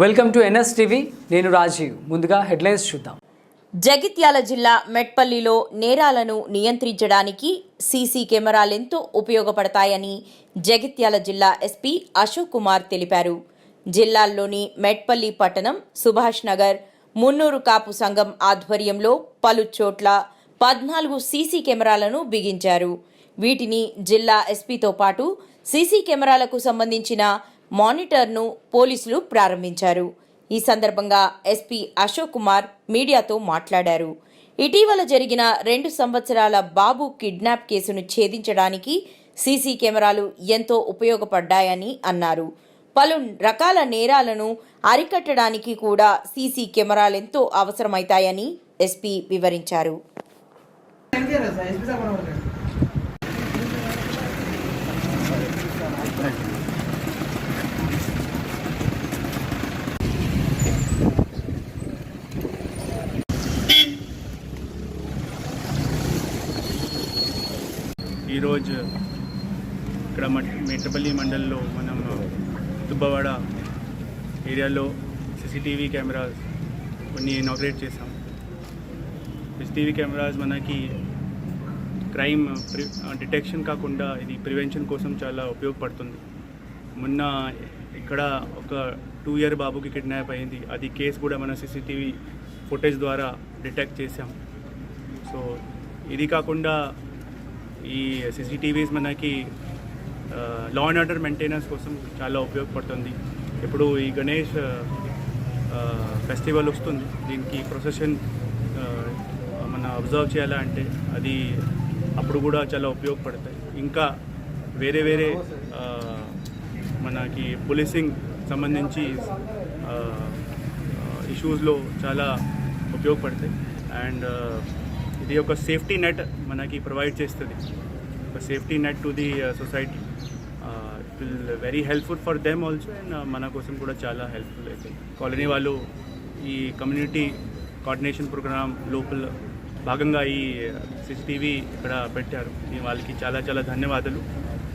Welcome to NS TV. నేను రాజీవ్. ముందుగా headlines చూద్దాం. జగిత్యాల జిల్లా మెట్పల్లిలో నేరాలను నియంత్రించడానికి సీసీ కెమెరాలెంతో ఉపయోగపడతాయని జగిత్యాల జిల్లా ఎస్పీ అశోక్ కుమార్ తెలిపారు. జిల్లాల్లోని మెట్పల్లి పట్టణం సుభాష్ నగర్ మున్నూరు కాపు సంఘం ఆధ్వర్యంలో పలు చోట్ల పద్నాలుగు సీసీ కెమెరాలను బిగించారు. వీటిని జిల్లా ఎస్పీతో పాటు సీసీ కెమెరాలకు సంబంధించిన మానిటర్ను పోలీసులు ప్రారంభించారు. ఈ సందర్భంగా ఎస్పీ అశోక్ కుమార్ మీడియాతో మాట్లాడారు. ఇటీవల జరిగిన రెండు సంవత్సరాల బాబు కిడ్నాప్ కేసును ఛేదించడానికి సీసీ కెమెరాలు ఎంతో ఉపయోగపడ్డాయని అన్నారు. పలు రకాల నేరాలను అరికట్టడానికి కూడా సీసీ కెమెరాలెంతో అవసరమవుతాయని ఎస్పీ వివరించారు. ఈరోజు ఇక్కడ మెట్టపల్లి మండల్లో మనం దుబ్బవాడ ఏరియాలో సీసీటీవీ కెమెరాస్ కొన్ని ఇనాగ్రేట్ చేసాం సీసీటీవీ కెమెరాస్ మనకి క్రైమ్ ప్రి డిటెక్షన్ కాకుండా ఇది ప్రివెన్షన్ కోసం చాలా ఉపయోగపడుతుంది. మొన్న ఇక్కడ ఒక టూ ఇయర్ బాబుకి కిడ్నాప్ అయింది. అది కేసు కూడా మన సీసీటీవీ ఫుటేజ్ ద్వారా డిటెక్ట్ చేసాం సో ఇది కాకుండా ఈ సీసీటీవీస్ మనకి లా అండ్ ఆర్డర్ మెయింటెనెన్స్ కోసం చాలా ఉపయోగపడుతుంది. ఇప్పుడు ఈ గణేష్ ఫెస్టివల్ వస్తుంది. దీనికి ప్రొసెషన్ మన అబ్జర్వ్ చేయాలంటే అది అప్పుడు కూడా చాలా ఉపయోగపడతాయి. ఇంకా వేరే వేరే మనకి పోలీసింగ్ సంబంధించి ఇష్యూస్లో చాలా ఉపయోగపడతాయి. అండ్ ఇది ఒక సేఫ్టీ నెట్ మనకి ప్రొవైడ్ చేస్తుంది. ఒక safety net to the society it will very helpful for them also and మన కోసం కూడా చాలా హెల్ప్ఫుల్ అవుతుంది కాలనీ వాళ్ళు ఈ కమ్యూనిటీ కోఆర్డినేషన్ ప్రోగ్రామ్ లోపల భాగంగా ఈ uh, సిసిటీవీ ఇక్కడ పెట్టారు. ఈ వాళ్ళకి చాలా చాలా ధన్యవాదాలు.